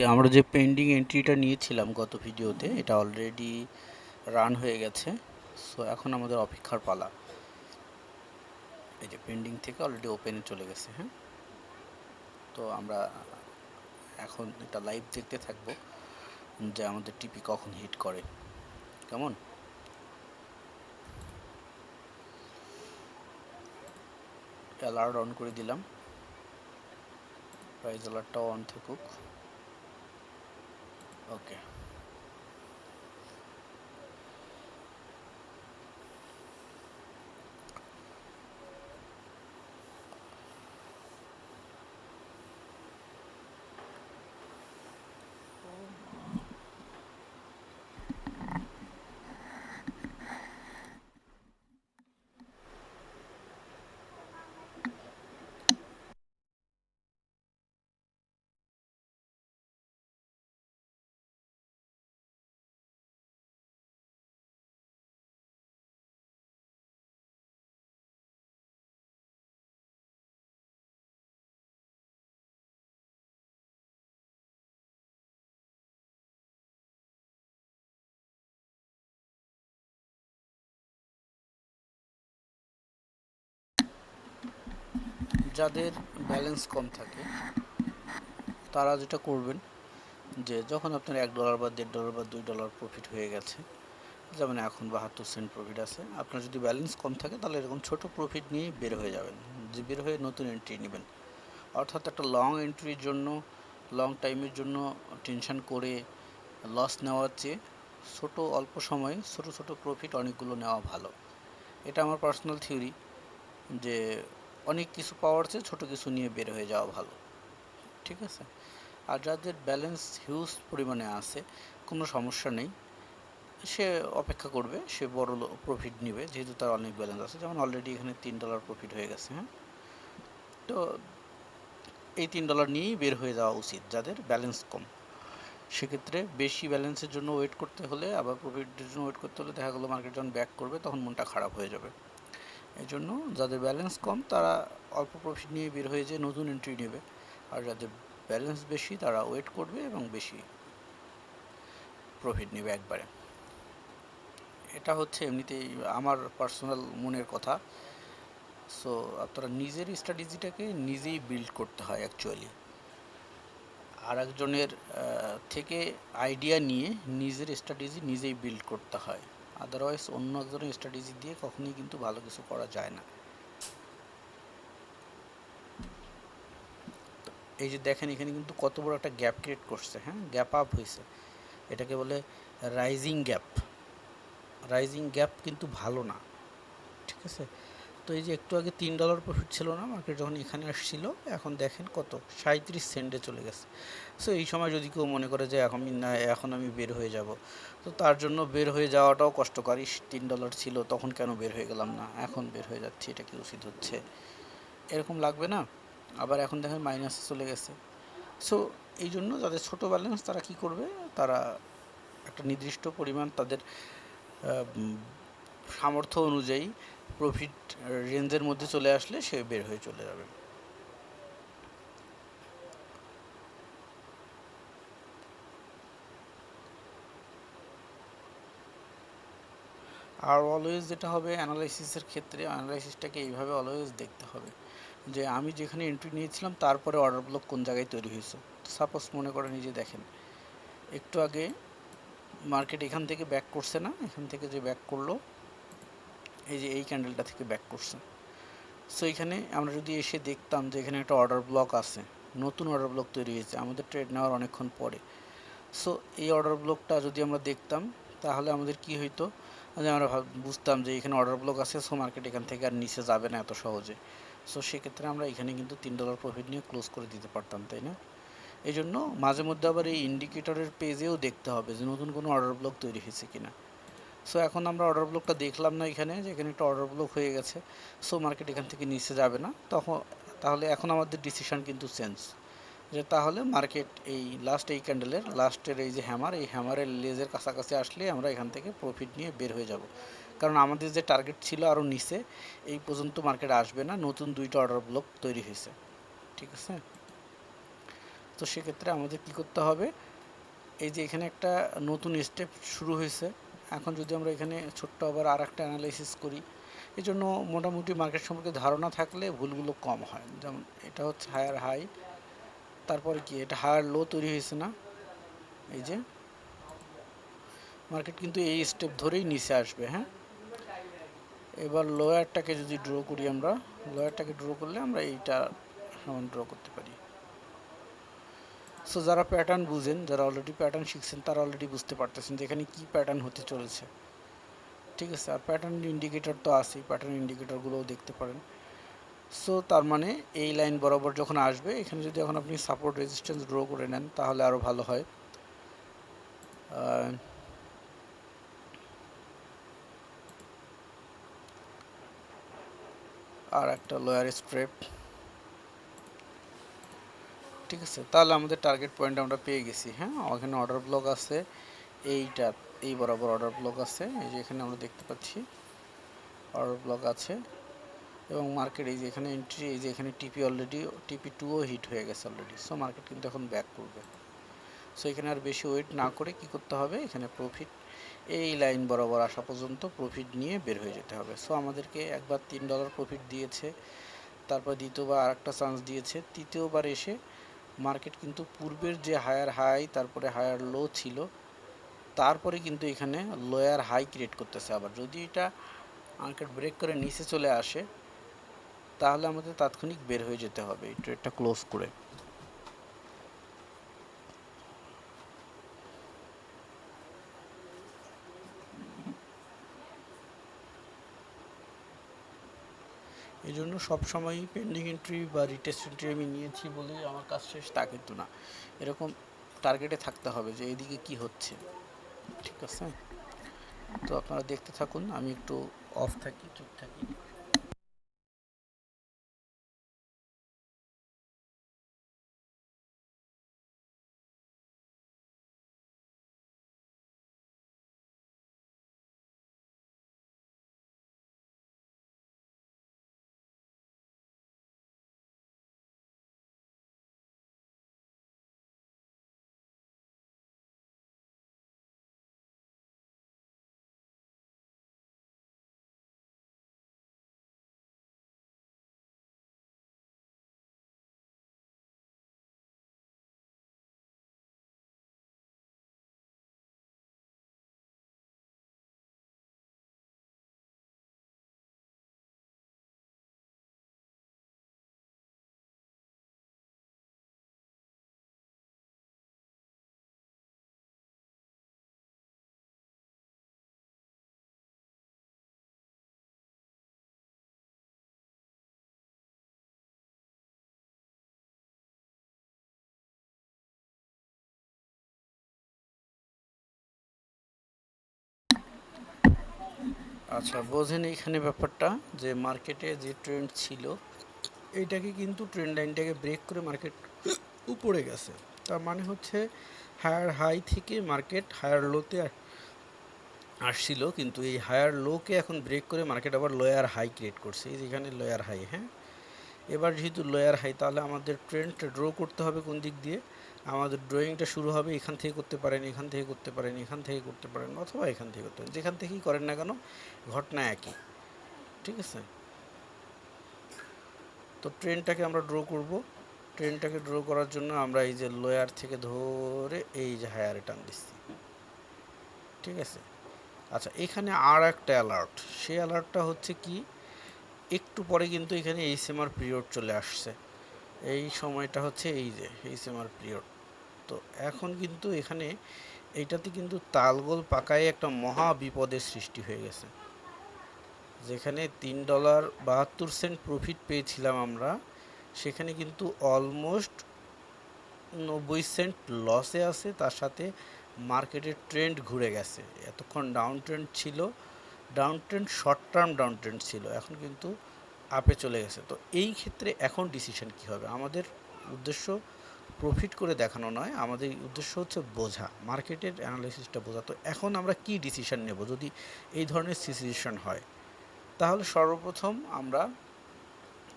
ওকে আমরা যে পেন্ডিং এন্ট্রিটা নিয়েছিলাম গত ভিডিওতে এটা অলরেডি রান হয়ে গেছে। সো এখন আমাদের অপেক্ষার পালা। এই যে পেন্ডিং থেকে অলরেডি ওপেনে চলে গেছে হ্যাঁ? তো আমরা এখন এটা লাইভ দেখতে থাকব যে আমাদের টিপি কখন হিট করে। কেমন? অ্যালার্ট অন করে দিলাম। প্রাইস অ্যালার্টটাও অন থাকুক। ওকে যাদের ব্যালেন্স কম থাকে, তারা যেটা করবেন যে যখন আপনার এক ডলার বা দেড় ডলার বা দুই ডলার প্রফিট হয়ে গেছে, যেমন এখন বাহাত্তর সেন্ট প্রফিট আছে, আপনার যদি ব্যালেন্স কম থাকে, তাহলে এরকম ছোট প্রফিট নিয়ে বের হয়ে যাবেন। যে বের হয়ে নতুন এন্ট্রি নেবেন। অর্থাৎ একটা লং এন্ট্রির জন্য লং টাইমের জন্য টেনশন করে লস নেওয়ার চেয়ে ছোট, অল্প সময়ে ছোট ছোট প্রফিট অনেকগুলো নেওয়া ভালো। এটা আমার পার্সোনাল থিওরি যে অনেক কিছু পাওয়ার চেয়ে ছোটো কিছু নিয়ে বের হয়ে যাওয়া ভালো, ঠিক আছে? আর যাদের ব্যালেন্স হিউজ পরিমাণে আছে, কোনো সমস্যা নেই। সে অপেক্ষা করবে, সে বড় প্রফিট নেবে, যেহেতু তার অনেক ব্যালেন্স আছে। যেমন অলরেডি এখানে তিন ডলার প্রফিট হয়ে গেছে হ্যাঁ? তো এই তিন ডলার নিয়েই বের হয়ে যাওয়া উচিত, যাদের ব্যালেন্স কম। সেক্ষেত্রে বেশি ব্যালেন্সের জন্য ওয়েট করতে হলে, আবার প্রফিটের জন্য ওয়েট করতে হলে দেখা গেলো মার্কেট যখন ব্যাক করবে, তখন মনটা খারাপ হয়ে যাবে। এই জন্য যাদের ব্যালেন্স কম, তারা অল্প প্রফিট নিয়ে বের হয়ে যেয়ে নতুন এন্ট্রি নেবে। আর যাদের ব্যালেন্স বেশি, তারা ওয়েট করবে এবং বেশি প্রফিট নেবে একবারে। এটা হচ্ছে এমনিতেই আমার পার্সোনাল মনের কথা। সো আপনারা নিজের স্ট্র্যাটেজিটাকে নিজেই বিল্ড করতে হয় অ্যাকচুয়ালি আর একজনের থেকে আইডিয়া নিয়ে নিজের স্ট্র্যাটেজি নিজেই বিল্ড করতে হয়। আদারওয়াইজ অন্য ধরনের স্ট্র্যাটেজি দিয়ে কখনোই কিন্তু ভালো কিছু করা যায় না। এই যে দেখেন, এখানে কিন্তু কত বড় একটা গ্যাপ ক্রিয়েট করছে হ্যাঁ? গ্যাপ আপ হয়েছে। এটাকে বলে রাইজিং গ্যাপ রাইজিং গ্যাপ কিন্তু ভালো না, ঠিক আছে? তো এই যে একটু আগে তিন ডলার প্রফিট ছিল না মার্কেট যখন এখানে আসছিল, এখন দেখেন কত সাঁত্রিশ সেন্টে চলে গেছে। সো এই সময় যদি কেউ মনে করে যে এখন না, এখন আমি বের হয়ে যাব, তো তার জন্য বের হয়ে যাওয়াটাও কষ্টকারী। তিন ডলার ছিল, তখন কেন বের হয়ে গেলাম না? এখন বের হয়ে যাচ্ছি, এটা কি উচিত হচ্ছে? এরকম লাগবে না? আবার এখন দেখেন মাইনাসে চলে গেছে। সো এই জন্য যাদের ছোটো ব্যালেন্স তারা কি করবে? তারা একটা নির্দিষ্ট পরিমাণ তাদের সামর্থ্য অনুযায়ী প্রফিট রেঞ্জের মধ্যে চলে আসলে সে বের হয়ে চলে যাবে। আর অলওয়েজ যেটা হবে অ্যানালাইসিসের ক্ষেত্রে অ্যানালাইসিসটাকে এইভাবে অলওয়েজ দেখতে হবে যে আমি যেখানে এন্ট্রি নিয়েছিলাম তারপরে অর্ডার ব্লক কোন জায়গায় তৈরি হয়েছে। সাপোজ মনে করে নিজে দেখেন, একটু আগে মার্কেট এখান থেকে ব্যাক করছে না, এখান থেকে যে ব্যাক করল এই যে এই ক্যান্ডেলটা থেকে ব্যাক করছে। সো এখানে আমরা যদি এসে দেখতাম যে এখানে একটা অর্ডার ব্লক আছে, নতুন অর্ডার ব্লক তৈরি হয়েছে, আমাদের ট্রেড নেওয়ার অনেকক্ষণ পরে। সো এই অর্ডার ব্লকটা যদি আমরা দেখতাম, তাহলে আমাদের কি হইতো? যে আমরা বুঝতাম যে এখানে অর্ডার ব্লক আছে সো মার্কেট এখান থেকে আর নিচে যাবে না এত সহজে। সো সেক্ষেত্রে আমরা এখানে কিন্তু তিন ডলার প্রফিট নিয়ে ক্লোজ করে দিতে পারতাম, তাই না? এই জন্য মাঝে মধ্যে আবার এই ইন্ডিকেটরের পেজেও দেখতে হবে যে নতুন কোনো অর্ডার ব্লক তৈরি হয়েছে কিনা। সো এখন আমরা অর্ডার ব্লকটা দেখলাম না এখানে, যে এখানে একটা অর্ডার ব্লক হয়ে গেছে। সো মার্কেট এখান থেকে নিচে যাবে না। তখন, তাহলে এখন আমাদের ডিসিশন কিন্তু চেঞ্জ যে তাহলে মার্কেট এই লাস্ট এই ক্যান্ডেলের লাস্টের এই যে হ্যামার এই হ্যামারের লেজের কাছাকাছি আসলে আমরা এখান থেকে প্রফিট নিয়ে বের হয়ে যাব। কারণ আমাদের যে টার্গেট ছিল আরও নিচে, এই পর্যন্ত মার্কেট আসবে না। নতুন দুইটা অর্ডার ব্লক তৈরি হয়েছে। ঠিক আছে? তো সেক্ষেত্রে আমাদের কি করতে হবে? এই যে এখানে একটা নতুন স্টেপ শুরু হয়েছে। এখন যদি আমরা এখানে ছোট্ট আবার আর একটা অ্যানালাইসিস করি এই জন্য মোটামুটি মার্কেট সম্পর্কে ধারণা থাকলে ভুলগুলো কম হয়। যেমন এটা হচ্ছে হায়ার হাই তারপরে কি এটা হায়ার লো তৈরি হয়েছে না? এই যে মার্কেট কিন্তু এই স্টেপ ধরেই নিচে আসবে হ্যাঁ? এবার লোয়ারটাকে যদি ড্র করি আমরা লোয়ারটাকে ড্র করলে আমরা এইটা ড্র করতে পারি। সো যারা প্যাটার্ন বুঝেন, যারা অলরেডি প্যাটার্ন শিখছেন, তারা অলরেডি বুঝতে পারতেছেন যে এখানে কী প্যাটার্ন হতে চলেছে। ঠিক আছে? আর প্যাটার্ন ইন্ডিকেটর তো আছেই প্যাটার্ন ইন্ডিকেটরগুলোও দেখতে পারেন। সো তার মানে এই লাইন বরাবর যখন আসবে, এখানে যদি এখন আপনি সাপোর্ট রেজিস্ট্যান্স ড্র করে নেন, তাহলে আরও ভালো হয়। আর একটা লোয়ার স্ট্রেপ ঠিক আছে, তাহলে আমাদের টার্গেট পয়েন্ট আমরা পেয়ে গেছি হ্যাঁ? ওখানে অর্ডার ব্লক আছে, এইটা, এই বরাবর অর্ডার ব্লক আছে, এই যে এখানে আমরা দেখতে পাচ্ছি অর্ডার ব্লক আছে, এবং মার্কেট এই যে এখানে এন্ট্রি এই যে এখানে টিপি অলরেডি টিপি টুও হিট হয়ে গেছে অলরেডি সো মার্কেট কিন্তু এখন ব্যাক করবে। সো এখানে আর বেশি ওয়েট না করে কি করতে হবে? এখানে প্রফিট এই লাইন বরাবর আসা পর্যন্ত প্রফিট নিয়ে বের হয়ে যেতে হবে। সো আমাদেরকে একবার তিন ডলার প্রফিট দিয়েছে, তারপর দ্বিতীয়বার আর একটা চান্স দিয়েছে, তৃতীয়বার এসে মার্কেট কিন্তু পূর্বের যে হায়ার হাই তারপরে হায়ার লো ছিল, তারপরে কিন্তু এখানে লোয়ার হাই ক্রিয়েট করতেছে আবার। যদি এটা মার্কেট ব্রেক করে নিচে চলে আসে, তাহলে আমাদের তাৎক্ষণিক বের হয়ে যেতে হবে, এই ট্রেডটা ক্লোজ করে। এই জন্য সবসময়ই পেন্ডিং এন্ট্রি বা রিটেস্ট এন্ট্রি আমি নিয়েছি বলে আমার কাজ শেষ, তা কিন্তু না। এরকম টার্গেটে থাকতে হবে যে এদিকে কি হচ্ছে। ঠিক আছে? তো আপনারা দেখতে থাকুন, আমি একটু অফ থাকি চুপ থাকি। আচ্ছা বোঝেন এইখানে ব্যাপারটা যে মার্কেটে যে ট্রেন্ড ছিল, এইটাকে কিন্তু ট্রেন্ড লাইনটাকে ব্রেক করে মার্কেট উপরে গেছে। তার মানে হচ্ছে হায়ার হাই থেকে মার্কেট হায়ার লোতে আসছিল, কিন্তু এই হায়ার লোকে এখন ব্রেক করে মার্কেট আবার লোয়ার হাই ক্রিয়েট করছে। এই যেখানে লোয়ার হাই হ্যাঁ? এবার যেহেতু লোয়ার হাই তাহলে আমাদের ট্রেন্ড ড্র করতে হবে কোন দিক দিয়ে? আমাদের ড্রয়িংটা শুরু হবে এখান থেকে করতে পারেন, এখান থেকে করতে পারেন, এখান থেকে করতে পারেন অথবা এখান থেকে করতে পারেন। যেখান থেকেই করেন না কেন, ঘটনা একই। ঠিক আছে? তো ট্রেনটাকে আমরা ড্র করব। ট্রেনটাকে ড্র করার জন্য আমরা এই যে লোয়ার থেকে ধরে এই যে হায়ারে টান দিচ্ছি। ঠিক আছে? আচ্ছা এখানে আর একটা অ্যালার্ট সেই অ্যালার্টটা হচ্ছে কি, একটু পরে কিন্তু এখানে এই সেমার পিরিয়ড চলে আসছে। এই সময়টা হচ্ছে এই যে এই সেমার পিরিয়ড। তো এখন কিন্তু এখানে এইটাতে কিন্তু তালগোল পাকায় একটা মহা বিপদের সৃষ্টি হয়ে গেছে। যেখানে তিন ডলার বাহাত্তর সেন্ট প্রফিট পেয়েছিলাম আমরা, সেখানে কিন্তু অলমোস্ট নব্বই সেন্ট লসে আছে, তার সাথে মার্কেটের ট্রেন্ড ঘুরে গেছে। এতক্ষণ ডাউন ট্রেন্ড ছিল down trend short term down trend ছিল। এখন কিন্তু আপে চলে গেছে। তো এই ক্ষেত্রে এখন ডিসিশন কী হবে? আমাদের উদ্দেশ্য প্রফিট করে দেখানো নয়, আমাদের উদ্দেশ্য হচ্ছে বোঝা মার্কেটের অ্যানালাইসিসটা বোঝা। তো এখন আমরা কি ডিসিশন নেব? যদি এই ধরনের সিচুয়েশন হয়, তাহলে সর্বপ্রথম আমরা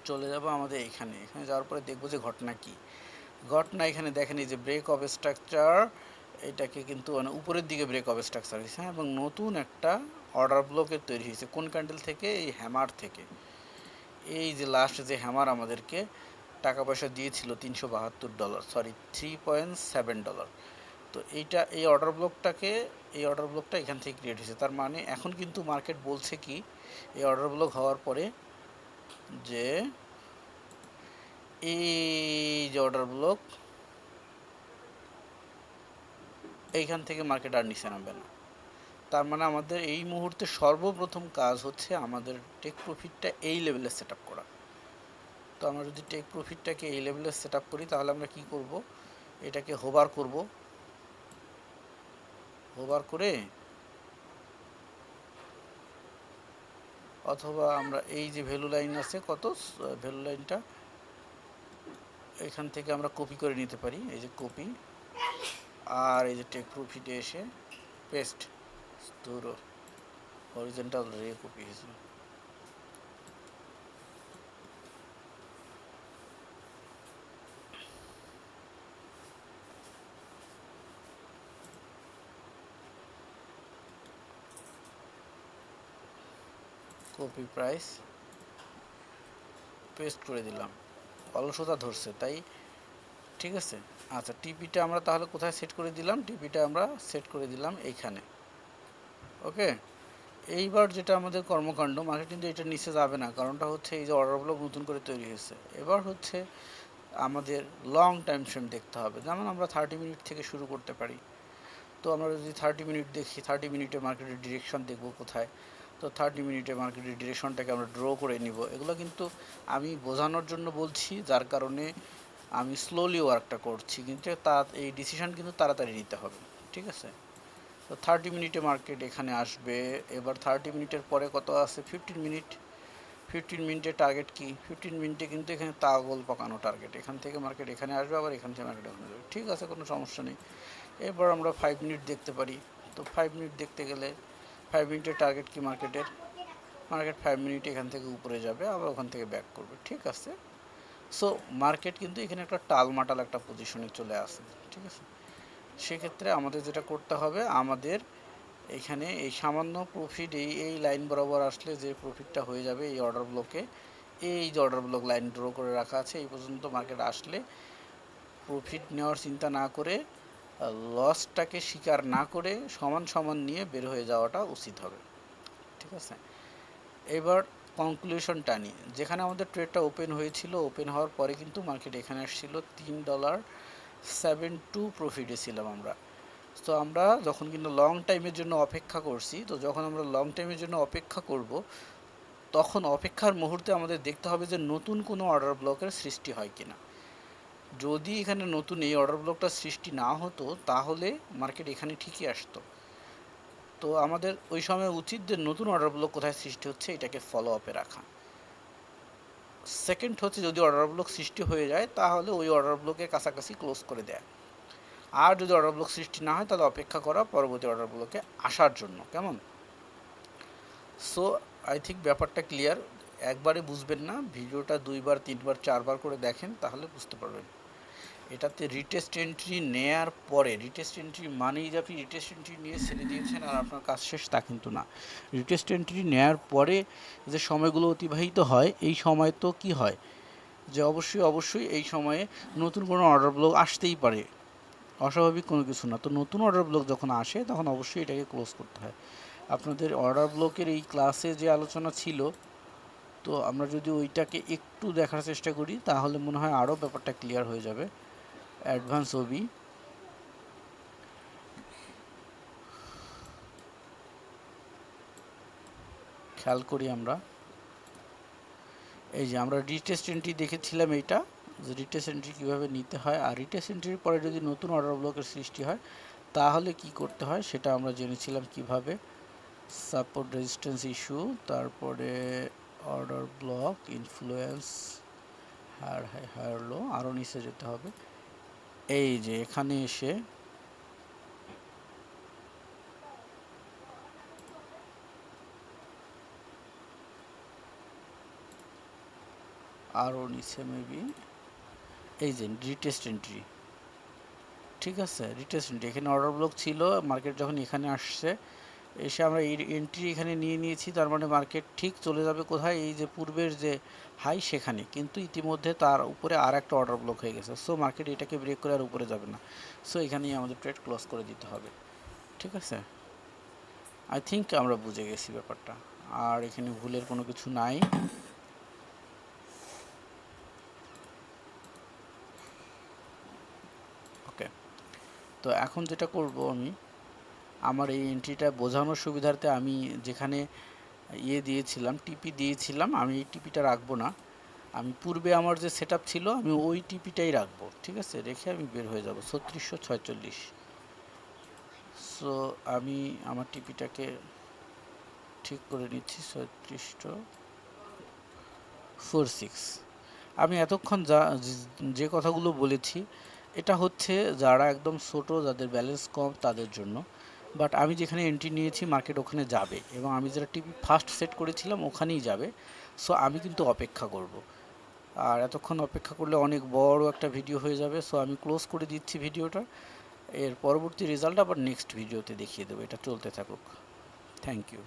চলে যাব আমাদের এখানে। এখানে যাওয়ার পরে দেখব যে ঘটনা কি। ঘটনা এখানে দেখেন এই যে ব্রেক অফ স্ট্রাকচার এটাকে কিন্তু মানে উপরের দিকে ব্রেক অফ স্ট্রাকচার হয়েছে হ্যাঁ? এবং নতুন একটা অর্ডার ব্লকের তৈরি হয়েছে। কোন ক্যান্ডেল থেকে? এই হ্যামার থেকে। এই যে লাস্ট যে হ্যামার আমাদেরকে টাকা পয়সা দিয়েছিল তিনশো বাহাত্তর dollar sorry three point seven dollar তো এইটা, এই অর্ডার ব্লকটাকে এই অর্ডার ব্লকটা এখান থেকে ক্রিয়েট হয়েছে। তার মানে এখন কিন্তু মার্কেট বলছে কি, এই অর্ডার ব্লক হওয়ার পরে যে এই যে অর্ডার ব্লক এইখান থেকে মার্কেট আর নিচে নামবে না। তার মানে আমাদের এই মুহূর্তে সর্বপ্রথম কাজ হচ্ছে আমাদের টেক প্রফিটটা এই লেভেলে সেট করা। তো আমরা যদি টেক প্রফিটটাকে এই লেভেলে সেট করি, তাহলে আমরা কি করব? এটাকে হোবার করব। হোবার করে অথবা আমরা এই যে ভ্যালু লাইন আছে, কত? ভ্যালু লাইনটা এখান থেকে আমরা কপি করে নিতে পারি। এই যে কপি আর এই যে টেক প্রফিটে এসে পেস্ট হরিজেন্টাল রে কপি হয়েছে কপি প্রাইস পেস্ট করে দিলাম। অলসতা ধরছে, তাই ঠিক আছে? আচ্ছা টিপিটা আমরা তাহলে কোথায় সেট করে দিলাম? টিপিটা আমরা সেট করে দিলাম এইখানে ওকে এইবার যেটা আমাদের কর্মকাণ্ড মার্কেট কিন্তু এটা নিচে যাবে না। কারণটা হচ্ছে এই যে অর্ডার ব্লক নতুন করে তৈরি হয়েছে। এবার হচ্ছে আমাদের লং টাইম ফ্রেম দেখতে হবে। যেমন আমরা থার্টি মিনিট থেকে শুরু করতে পারি। তো আমরা যদি থার্টি মিনিট দেখি থার্টি মিনিটে মার্কেটের ডিরেকশন দেখব কোথায়? তো থার্টি মিনিটে মার্কেটের ডিরেকশনটাকে আমরা ড্র করে নিব। এগুলো কিন্তু আমি বোঝানোর জন্য বলছি, যার কারণে আমি স্লোলি ওয়ার্কটা করছি। কিন্তু তা, এই ডিসিশন কিন্তু তাড়াতাড়ি নিতে হবে। ঠিক আছে? তো থার্টি মিনিটে মার্কেট এখানে আসবে। এবার থার্টি মিনিটের পরে কত আছে? ফিফটিন মিনিট ফিফটিন মিনিটের টার্গেট কি? ফিফটিন মিনিটে কিন্তু এখানে তাগল পাকানো টার্গেট এখান থেকে মার্কেট এখানে আসবে, আবার এখান থেকে মার্কেট ওখানে যাবে ঠিক আছে, কোনো সমস্যা নেই। এবার আমরা ফাইভ মিনিট দেখতে পারি। তো ফাইভ মিনিট দেখতে গেলে ফাইভ মিনিটের টার্গেট কি মার্কেটের মার্কেট ফাইভ মিনিট এখান থেকে উপরে যাবে, আবার ওখান থেকে ব্যাক করবে। ঠিক আছে? সো মার্কেট কিন্তু এখানে একটা টালমাটাল একটা পজিশনে চলে আসে। ঠিক আছে? সেক্ষেত্রে আমাদের যেটা করতে হবে, আমাদের এখানে এই সামান্য প্রফিট এই এই লাইন বরাবর আসলে যে প্রফিটটা হয়ে যাবে এই অর্ডার ব্লকে এই যে অর্ডার ব্লক লাইন ড্র করে রাখা আছে, এই পর্যন্ত মার্কেট আসলে প্রফিট নেওয়ার চিন্তা না করে লসটাকে স্বীকার না করে সমান সমান নিয়ে বের হয়ে যাওয়াটা উচিত হবে। ঠিক আছে? এবার কনক্লুশন টানি যেখানে আমাদের ট্রেডটা ওপেন হয়েছিল ওপেন হওয়ার পরে কিন্তু মার্কেট এখানে আসছিল তিন ডলার সেভেন টু প্রফিটে ছিলাম আমরা। তো আমরা যখন কিন্তু লং টাইমের জন্য অপেক্ষা করছি, তো যখন আমরা লং টাইমের জন্য অপেক্ষা করব, তখন অপেক্ষার মুহূর্তে আমাদের দেখতে হবে যে নতুন কোনো অর্ডার ব্লকের সৃষ্টি হয় কিনা। যদি এখানে নতুন এই অর্ডার ব্লকটা সৃষ্টি না হতো, তাহলে মার্কেট এখানে ঠিকই আসতো। তো আমাদের ওই সময় উচিত যে নতুন অর্ডার ব্লক কোথায় সৃষ্টি হচ্ছে, এটাকে ফলো আপে রাখা। সেকেন্ড হচ্ছে যদি অর্ডার ব্লক সৃষ্টি হয়ে যায়, তাহলে ওই অর্ডার ব্লকের কাছাকাছি ক্লোজ করে দেয়। আর যদি অর্ডার ব্লক সৃষ্টি না হয়, তাহলে অপেক্ষা করা পরবর্তী অর্ডার ব্লকে আসার জন্য। কেমন? সো আই থিঙ্ক ব্যাপারটা ক্লিয়ার একবারে বুঝবেন না, ভিডিওটা দুইবার, তিনবার, চারবার করে দেখেন, তাহলে বুঝতে পারবেন। এটাতে রিটেস্ট এন্ট্রি নেয়ার পরে রিটেস্ট এন্ট্রি মানেই যে আপনি রিটেস্ট এন্ট্রি নিয়ে ছেড়ে দিয়েছেন আর আপনার কাজ শেষ, তা কিন্তু না। রিটেস্ট এন্ট্রি নেয়ার পরে যে সময়গুলো অতিবাহিত হয়, এই সময় তো কি হয়? যে অবশ্যই অবশ্যই এই সময়ে নতুন কোনো অর্ডার ব্লক আসতেই পারে। অস্বাভাবিক কোনো কিছু না। তো নতুন অর্ডার ব্লক যখন আসে, তখন অবশ্যই এটাকে ক্লোজ করতে হয়। আপনাদের অর্ডার ব্লকের এই ক্লাসে যে আলোচনা ছিল, তো আমরা যদি ওইটাকে একটু দেখার চেষ্টা করি, তাহলে মনে হয় আরও ব্যাপারটা ক্লিয়ার হয়ে যাবে। অ্যাডভান্স ওবি খেয়াল করি আমরা। এই যে আমরা রিটেস্ট এন্ট্রি দেখেছিলাম এইটা, যে রিটেস্ট এন্ট্রি কীভাবে নিতে হয়। আর রিটেস্ট এন্ট্রির পরে যদি নতুন অর্ডার ব্লকের সৃষ্টি হয়, তাহলে কি করতে হয় সেটা আমরা জেনেছিলাম কীভাবে। সাপোর্ট রেজিস্ট্যান্স ইস্যু তারপরে order block influence higher high higher low আরও নিচে যেতে হবে। এই যে, এখানে এসে আরও নিচে মেবি এই যে রিটেস্ট এন্ট্রি ঠিক আছে? রিটেস্ট এন্ট্রি এখানে অর্ডার ব্লক ছিল মার্কেট যখন এখানে আসছে এসে আমরা এন্ট্রি এখানে নিয়ে নিয়েছি, তার মানে মার্কেট ঠিক চলে যাবে কোথায়? এই যে পূর্বের যে হাই সেখানে। কিন্তু ইতিমধ্যে তার উপরে আর একটা অর্ডার ব্লক হয়ে গেছে। সো মার্কেট এটাকে ব্রেক করে আর উপরে যাবে না। সো এখানেই আমাদের ট্রেড ক্লোজ করে দিতে হবে। ঠিক আছে? আই থিঙ্ক আমরা বুঝে গেছি ব্যাপারটা। আর এখানে ভুলের কোনো কিছু নাই। ওকে তো এখন যেটা করব আমি আমার এই এন্ট্রিটা বোঝানোর সুবিধার্থে আমি যেখানে ইয়ে দিয়েছিলাম টিপি দিয়েছিলাম, আমি এই টিপিটা রাখব না। আমি পূর্বে আমার যে সেট ছিল, আমি ওই টিপিটাই রাখব, ঠিক আছে? রেখে আমি বের হয়ে যাব, ছত্রিশশো ছয়চল্লিশ। সো আমি আমার টিপিটাকে ঠিক করে নিচ্ছি, ছত্রিশশো ফোর সিক্স আমি এতক্ষণ যা, যে কথাগুলো বলেছি, এটা হচ্ছে যারা একদম ছোটো, যাদের ব্যালেন্স কম, তাদের জন্য। বাট আমি যেখানে এন্ট্রি নিয়েছি মার্কেট ওখানে যাবে এবং আমি যেটা টিভি ফার্স্ট সেট করেছিলাম ওখানেই যাবে। সো আমি কিন্তু অপেক্ষা করব। আর এতক্ষণ অপেক্ষা করলে অনেক বড় একটা ভিডিও হয়ে যাবে। সো আমি ক্লোজ করে দিচ্ছি ভিডিওটা এর পরবর্তী রেজাল্ট আবার নেক্সট ভিডিওতে দেখিয়ে দেবো। এটা চলতে থাকুক। Thank you